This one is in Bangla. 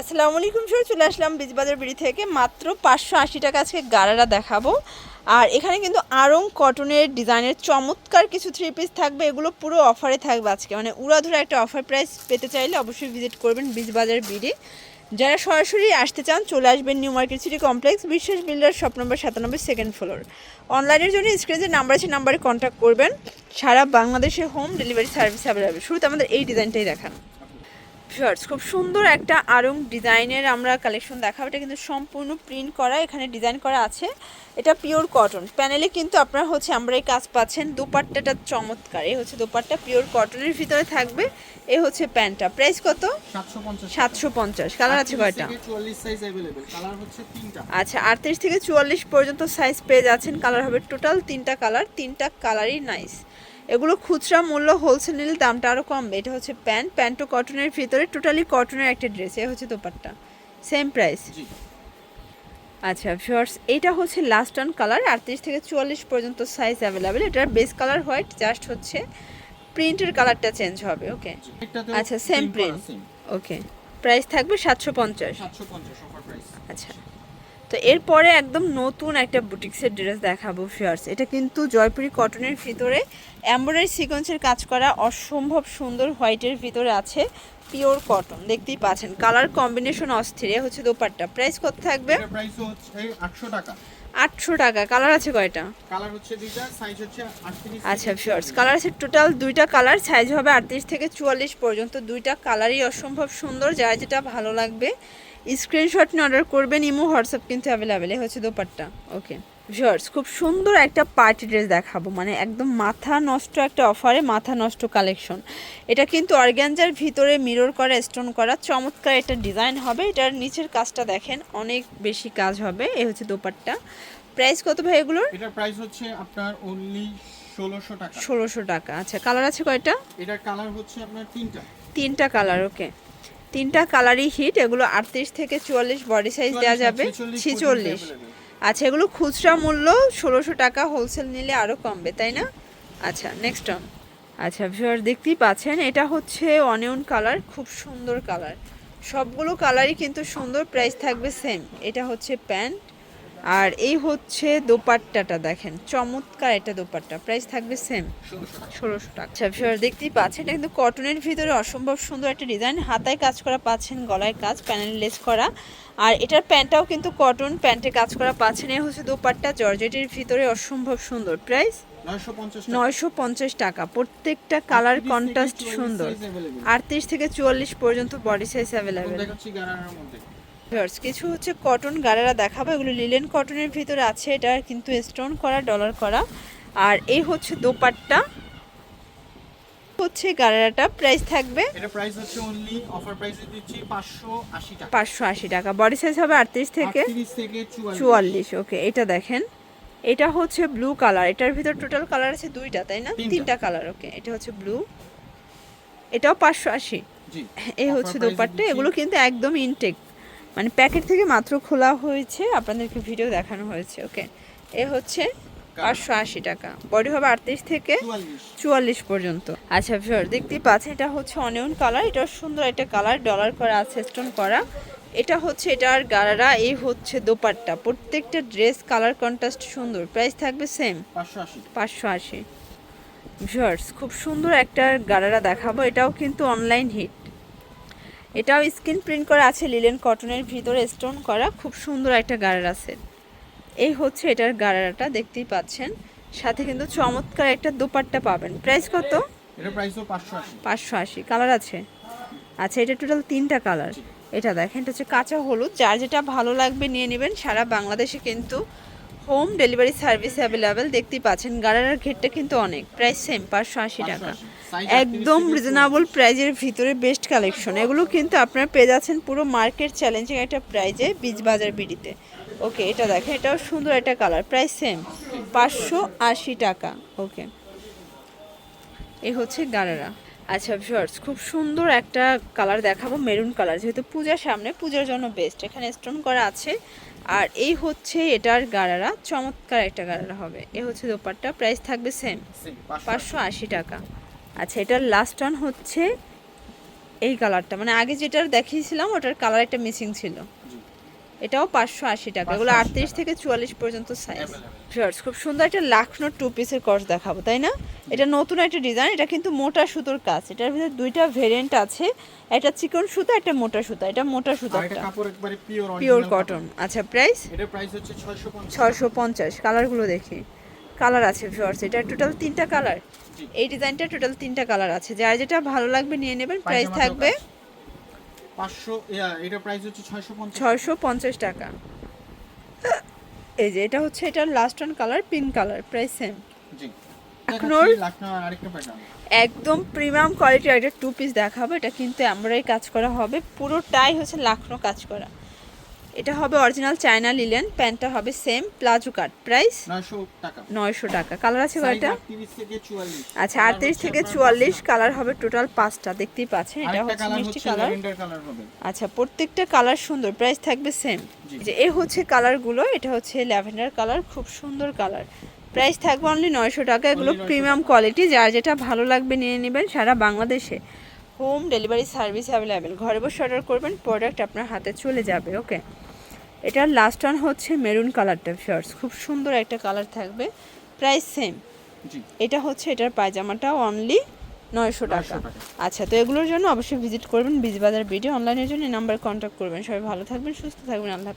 আসসালামু আলাইকুম স্যার চলে আসলাম বীজবাজার বিড়ি থেকে। মাত্র পাঁচশো আশি টাকা আজকে গারারা দেখাবো। আর এখানে কিন্তু আরং কটনের ডিজাইনের চমৎকার কিছু থ্রি পিস থাকবে। এগুলো পুরো অফারে থাকবে আজকে। মানে উড়াধুরা একটা অফার প্রাইস পেতে চাইলে অবশ্যই ভিজিট করবেন বীজবাজার বিড়ি। যারা সরাসরি আসতে চান, চলে আসবেন new market city complex Biswas builder shop number সাতানব্বই সেকেন্ড ফ্লোর অনলাইনের জন্য স্ক্রিনে নাম্বার আছে নাম্বারে কন্ট্যাক্ট করবেন। সারা বাংলাদেশে হোম ডেলিভারি সার্ভিস অ্যাভেলেবেল শুরুতে আমাদের এই ডিজাইনটাই দেখান। শর্টস খুব সুন্দর একটা আরং ডিজাইনের আমরা কালেকশন দেখাবো। এটা কিন্তু সম্পূর্ণ প্রিন্ট করা এখানে ডিজাইন করা আছে। এটা পিওর কটন প্যানেলে কিন্তু আপনারা হচ্ছে আমরা এই কাজ পাচ্ছেন দুপাট্টাটা চমৎকার। এই হচ্ছে দুপাট্টা পিওর কটনের ভিতরে থাকবে। এই হচ্ছে প্যান্টটা। প্রাইস কত? সাতশো পঞ্চাশ। কালার আছে কয়টা? আচ্ছা আটত্রিশ থেকে চুয়াল্লিশ পর্যন্ত সাইজ পেয়ে যাচ্ছেন। কালার হবে টোটাল তিনটা কালার তিনটা কালারই নাইস এগুলো খুচরা মূল্য হোলসেল নিলে দামটা আরও কম এটা হচ্ছে প্যান্ট। প্যান্টও কটনের ভিতরে। টোটালি কটনের একটা ড্রেস এ হচ্ছে দোপাট্টা। সেম প্রাইস আচ্ছা শর্টস এইটা হচ্ছে লাস্ট অন কালার আটত্রিশ থেকে চুয়াল্লিশ পর্যন্ত সাইজ অ্যাভেলেবেল এটার বেস কালার হোয়াইট জাস্ট হচ্ছে প্রিন্টের কালারটা চেঞ্জ হবে ওকে আচ্ছা সেম প্রিন্ট ওকে প্রাইস থাকবে সাতশো পঞ্চাশ। আচ্ছা। তো এরপরে একদম নতুন একটা বুটিক্সের ড্রেস দেখাবো ফিয়ার্স এটা কিন্তু জয়পুরি কটনের ভিতরে। এমব্রয়ডারি সিকোয়েন্সের কাজ করা অসম্ভব সুন্দর হোয়াইটের ভিতরে আছে পিওর কটন দেখতেই পাচ্ছেন কালার কম্বিনেশন অস্থির। হচ্ছে দোপাট্টা। প্রাইস কত থাকবে? প্রাইস হচ্ছে আটশো টাকা। আটশো টাকা। কালার আছে কয়টা? কালার হচ্ছে দুইটা সাইজ হচ্ছে আচ্ছা ফিয়ার্স কালার আছে টোটাল দুইটা কালার সাইজ হবে আটত্রিশ থেকে চুয়াল্লিশ পর্যন্ত। দুইটা কালারই অসম্ভব সুন্দর যার যেটা ভালো লাগবে। স্ক্রিনশট নিয়ে অর্ডার করবেন ইমো হোয়াটসঅ্যাপ কিন্তু অ্যাভেলেবেল হচ্ছে দোপাট্টা। ওকে ভিউয়ার্স খুব সুন্দর একটা পার্টি ড্রেস দেখাবো। মানে একদম মাথা নষ্ট একটা অফারে মাথা নষ্ট কালেকশন এটা কিন্তু অর্গ্যানজার ভিতরে মিরর করা স্টোন করা চমৎকার একটা ডিজাইন হবে। এটার নিচের কাজটা দেখেন অনেক বেশি কাজ হবে। এ হচ্ছে দোপাট্টা। প্রাইস কত ভাই এগুলোর? এটার প্রাইস হচ্ছে আপনার অনলি ষোলোশো টাকা। ষোলোশো টাকা। আচ্ছা কালার আছে কয়টা? এটার কালার হচ্ছে আপনার তিনটা। তিনটা কালার ওকে তিনটা কালারই হিট এগুলো আটত্রিশ থেকে চুয়াল্লিশ বডি সাইজ দেওয়া যাবে ছিচল্লিশ আচ্ছা এগুলো খুচরা মূল্য ষোলোশো টাকা হোলসেল নিলে আরও কমবে তাই না? আচ্ছা নেক্সট টার্ম আচ্ছা ভিউয়ার দেখতেই পাচ্ছেন এটা হচ্ছে অনিয়ন কালার খুব সুন্দর কালার সবগুলো কালারই কিন্তু সুন্দর প্রাইস থাকবে সেম এটা হচ্ছে প্যান্ট আর এই হচ্ছে দোপাট্টাটা দেখেন চমৎকার এটা দোপাট্টা প্রাইস থাকবে সেম ষোলোশো টাকা। আচ্ছা দেখতেই পাচ্ছেন এটা কিন্তু কটনের ভিতরে অসম্ভব সুন্দর একটা ডিজাইন হাতায় কাজ করা পাচ্ছেন গলায় কাজ প্যানেল লেস করা। আর এটার প্যান্টটাও কিন্তু কটন প্যান্টে কাজ করা পাচ্ছেন এ হচ্ছে দোপাট্টা জর্জেটের ভিতরে অসম্ভব সুন্দর প্রাইস নয়শো পঞ্চাশ টাকা। প্রত্যেকটা কালার 38 কন্ট্রাস্ট সুন্দর। আটত্রিশ থেকে চুয়াল্লিশ পর্যন্ত বডি সাইজ অ্যাভেলেবেল ভিউয়ার্স কিছু হচ্ছে কটন গাড়ারা দেখাবো এগুলো লিলেন কটনের ভিতরে আছে এটা কিন্তু স্টোন করা ডলার করা। আর এই হচ্ছে দোপাট্টা। হচ্ছে গাড়ারাটা প্রাইস থাকবে এটা প্রাইস হচ্ছে অনলি অফার প্রাইসে দিচ্ছি পাঁচশো আশি টাকা। পাঁচশো আশি টাকা। বডি সাইজ হবে আটত্রিশ থেকে আটত্রিশ থেকে চুয়াল্লিশ। চুয়াল্লিশ ওকে এটা দেখেন। এটা হচ্ছে ব্লু কালার এটার ভিতর টোটাল কালার আছে দুইটা তাই না? তিনটা। কালার ওকে এটা হচ্ছে ব্লু এটাও পাঁচশো আশি। জি। এই হচ্ছে দোপাট্টা এগুলো কিন্তু একদম ইনটেক মানে প্যাকেট থেকে মাত্র খোলা হয়েছে আপনাদেরকে ভিডিও দেখানো হয়েছে ওকে এ হচ্ছে পাঁচশো আশি টাকা। বডি হবে আটত্রিশ থেকে চুয়াল্লিশ। পর্যন্ত। আচ্ছা ভিউয়ার দেখতেই পাচ্ছেন এটা হচ্ছে অনিয়ন কালার এটা সুন্দর একটা কালার ডলার করা আছে স্টোন করা। এটা হচ্ছে এটার গারারা এই হচ্ছে দোপাট্টা। প্রত্যেকটা ড্রেস কালার কন্ট্রাস্ট সুন্দর প্রাইস থাকবে সেম পাঁচশো আশি। পাঁচশো খুব সুন্দর একটা গারারা দেখাবো এটাও কিন্তু অনলাইন হিট এটাও স্ক্রিন প্রিন্ট করা আছে লিলেন কটনের ভিতরে স্টোন করা। খুব সুন্দর একটা গারারা সেট এই হচ্ছে এটার গারারাটা দেখতেই পাচ্ছেন। সাথে কিন্তু চমৎকার একটা দোপাট্টা পাবেন। প্রাইস কত? পাঁচশো আশি। কালার আছে? আচ্ছা এটা টোটাল তিনটা কালার। এটা দেখেন এটা হচ্ছে কাঁচা হলুদ। যার যেটা ভালো লাগবে নিয়ে নেবেন। সারা বাংলাদেশে কিন্তু হোম ডেলিভারি সার্ভিস অ্যাভেলেবেল। দেখতেই পাচ্ছেন গাড়ার ঘেরটা কিন্তু অনেক। প্রাইস সেম পাঁচশো আশি টাকা। 580 Size একদম রিজনেবল প্রাইজের ভিতরে বেস্ট কালেকশন এগুলো কিন্তু আপনারা পেয়ে যাচ্ছেন পুরো মার্কেট চ্যালেঞ্জিং একটা প্রাইজে বীজ বাজার বিডিতে। ওকে এটা দেখেন এটাও সুন্দর একটা কালার প্রাইস সেম পাঁচশো আশি টাকা। ওকে এই হচ্ছে গারারা। আচ্ছা ভিউয়ার্স খুব সুন্দর একটা কালার দেখাবো মেরুন কালার যেহেতু পূজার সামনে পূজার জন্য বেস্ট এখানে স্টোন করা আছে। আর এই হচ্ছে এটার গারারা চমৎকার একটা গারারা হবে। এ হচ্ছে দোপাট্টা প্রাইস থাকবে সেম পাঁচশো আশি টাকা। আচ্ছা এটার লাস্ট অন হচ্ছে এই কালারটা মানে আগে যেটা দেখিয়েছিলাম ওটার কালার একটা মিসিং ছিল। এটাও পাঁচশো আশি টাকা। এগুলো আটত্রিশ থেকে চুয়াল্লিশ পর্যন্ত সাইজ. শর্টস খুব সুন্দর একটা লাখনো টু পিসের কস দেখাবো তাই না? এটা নতুন একটা ডিজাইন এটা কিন্তু মোটা সুতোর কাজ। এটার ভিতরে দুইটা ভেরিয়েন্ট আছে। একটা চিকন সুতা একটা মোটা সুতা। এটা মোটা এটা একবারে পিওর কটন আচ্ছা প্রাইস এটার প্রাইস হচ্ছে 650 ছশো পঞ্চাশ। কালারগুলো দেখি। কালার আছে শর্টস এটা টোটাল তিনটা কালার। এই ডিজাইনটা টোটাল তিনটা কালার আছে। যার যেটা ভালো লাগবে নিয়ে নেবেন প্রাইস থাকবে কাজ। 500 প্রাইস হচ্ছে 650 ছয়শো পঞ্চাশ টাকা। এই যে এটা হচ্ছে এটার last one colour pink colour price same জি। এখন দেখাচ্ছি ওর- আরেকটা প্যাটার্ন একদম প্রিমিয়াম কোয়ালিটির একটা টু পিস দেখাবো এটা কিন্তু আমরাই কাজ করা হবে। পুরোটাই হচ্ছে লাখনো কাজ করা। এটা হবে অরিজিনাল চায়না লিলেন প্যান্টটা হবে সেম প্লাজো কাট প্রাইস 900 টাকা। নয়শো টাকা। কালার আছে কয়টা? 38 থেকে 44 আচ্ছা আটত্রিশ থেকে চুয়াল্লিশ কালার হবে টোটাল পাঁচটা দেখতেই পাচ্ছেন এটা হচ্ছে মিষ্টি কালার আচ্ছা প্রত্যেকটা কালার সুন্দর প্রাইস থাকবে সেম যে এ হচ্ছে কালারগুলো এটা হচ্ছে ল্যাভেন্ডার কালার খুব সুন্দর কালার প্রাইস থাকবে অনলি নয়শো টাকা এগুলো প্রিমিয়াম কোয়ালিটি যার যেটা ভালো লাগবে নিয়ে নেবেন সারা বাংলাদেশে। হোম ডেলিভারি সার্ভিস অ্যাভেলেবেল ঘরে বসে অর্ডার করবেন প্রোডাক্ট আপনার হাতে চলে যাবে ওকে এটার লাস্ট ওয়ান হচ্ছে মেরুন কালারটা শর্টস খুব সুন্দর একটা কালার থাকবে। প্রাইস সেম এটা হচ্ছে এটার পায়জামাটা অনলি নয়শো টাকা। আচ্ছা তো এগুলোর জন্য অবশ্যই ভিজিট করবেন বিজবাজার ভিডিও অনলাইনের জন্য এই নাম্বার কন্ট্যাক্ট করবেন। সবাই ভালো থাকবেন সুস্থ থাকবেন আল্লাহ।